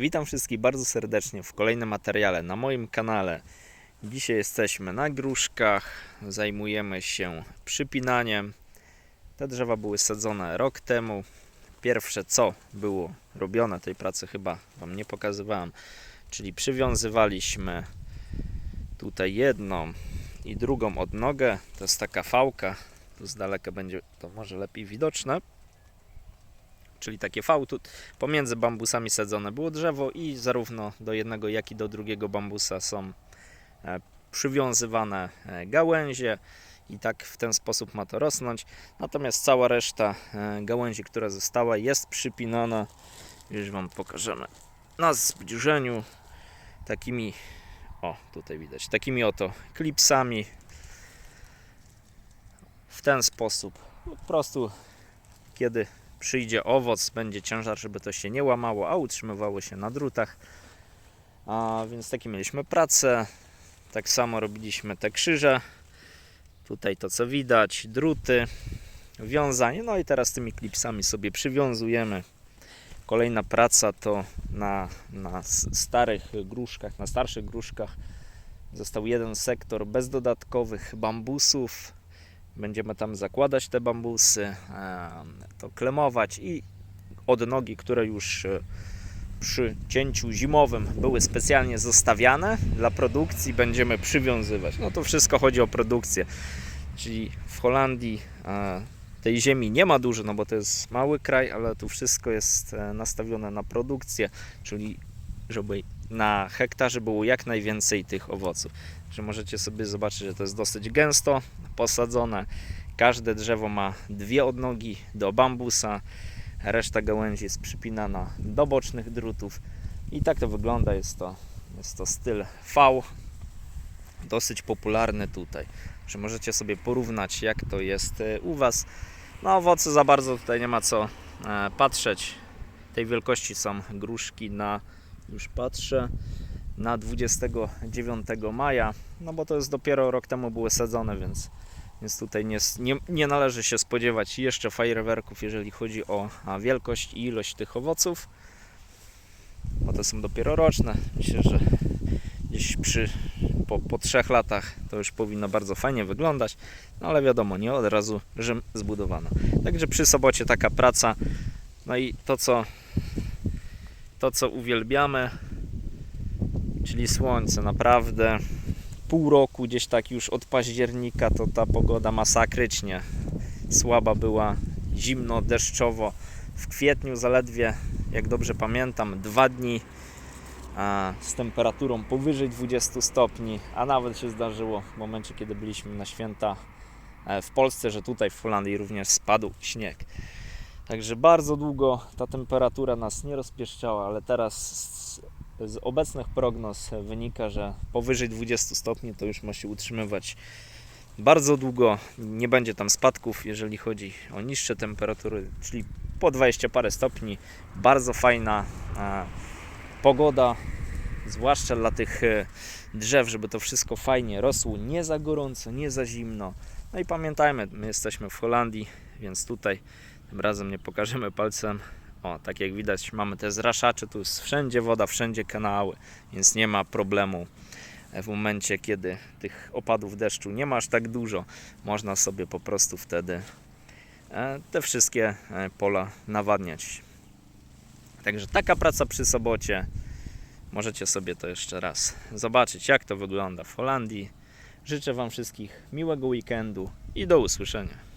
Witam wszystkich bardzo serdecznie w kolejnym materiale na moim kanale. Dzisiaj jesteśmy na gruszkach, zajmujemy się przypinaniem. Te drzewa były sadzone rok temu. Pierwsze co było robione, tej pracy chyba Wam nie pokazywałem, czyli przywiązywaliśmy tutaj jedną i drugą odnogę. To jest taka fałka, tu z daleka będzie to może lepiej widoczne. Czyli takie fał, tu pomiędzy bambusami sadzone było drzewo i zarówno do jednego, jak i do drugiego bambusa są e, przywiązywane e, gałęzie i tak w ten sposób ma to rosnąć. Natomiast cała reszta e, gałęzi, która została, jest przypinana. Już Wam pokażemy na zbliżeniu takimi, o tutaj widać, takimi oto klipsami. W ten sposób po prostu, kiedy przyjdzie owoc, będzie ciężar, żeby to się nie łamało, a utrzymywało się na drutach. A więc takie mieliśmy pracę. Tak samo robiliśmy te krzyże. Tutaj to co widać, druty, wiązanie. No i teraz tymi klipsami sobie przywiązujemy. Kolejna praca to na, na starych gruszkach, na starszych gruszkach został jeden sektor bez dodatkowych bambusów. Będziemy tam zakładać te bambusy, to klemować i odnogi, które już e, przy cięciu zimowym były specjalnie zostawiane dla produkcji, będziemy przywiązywać. No to wszystko chodzi o produkcję. Czyli w Holandii e, tej ziemi nie ma dużo, no bo to jest mały kraj, ale tu wszystko jest e, nastawione na produkcję, czyli żeby na hektarze było jak najwięcej tych owoców. Że możecie sobie zobaczyć, że to jest dosyć gęsto posadzone. Każde drzewo ma dwie odnogi do bambusa, reszta gałęzi jest przypinana do bocznych drutów i tak to wygląda. Jest to, jest to styl V, dosyć popularny tutaj. Że możecie sobie porównać, jak to jest e, u Was. No, owoce za bardzo tutaj nie ma co e, patrzeć. Tej wielkości są gruszki na, już patrzę, na 29 maja. No bo to jest dopiero rok temu były sadzone, więc, więc tutaj nie, nie, nie należy się spodziewać jeszcze fajerwerków, jeżeli chodzi o wielkość i ilość tych owoców. Bo to są dopiero roczne. Myślę, że gdzieś przy, po, po trzech latach to już powinno bardzo fajnie wyglądać. No ale wiadomo, nie od razu Rzym zbudowano. Także przy sobocie taka praca. No i to co, to co uwielbiamy, czyli słońce. Naprawdę pół roku, gdzieś tak już od października, to ta pogoda masakrycznie słaba była, zimno, deszczowo. W kwietniu zaledwie, jak dobrze pamiętam, dwa dni z temperaturą powyżej 20 stopni, a nawet się zdarzyło w momencie, kiedy byliśmy na święta e, w Polsce, że tutaj w Holandii również spadł śnieg. Także bardzo długo ta temperatura nas nie rozpieszczała, ale teraz z, obecnych prognoz wynika, że powyżej 20 stopni to już ma się utrzymywać bardzo długo. Nie będzie tam spadków, jeżeli chodzi o niższe temperatury, czyli po 20 parę stopni. Bardzo fajna e, pogoda, zwłaszcza dla tych e, drzew, żeby to wszystko fajnie rosło, nie za gorąco, nie za zimno. No i pamiętajmy, my jesteśmy w Holandii, więc tutaj tym razem nie pokażemy palcem. O, tak jak widać, mamy te zraszacze, tu jest wszędzie woda, wszędzie kanały, więc nie ma problemu w momencie, kiedy tych opadów deszczu nie ma aż tak dużo. Można sobie po prostu wtedy e, te wszystkie e, pola nawadniać. Także taka praca przy sobocie. Możecie sobie to jeszcze raz zobaczyć, jak to wygląda w Holandii. Życzę Wam wszystkich miłego weekendu i do usłyszenia.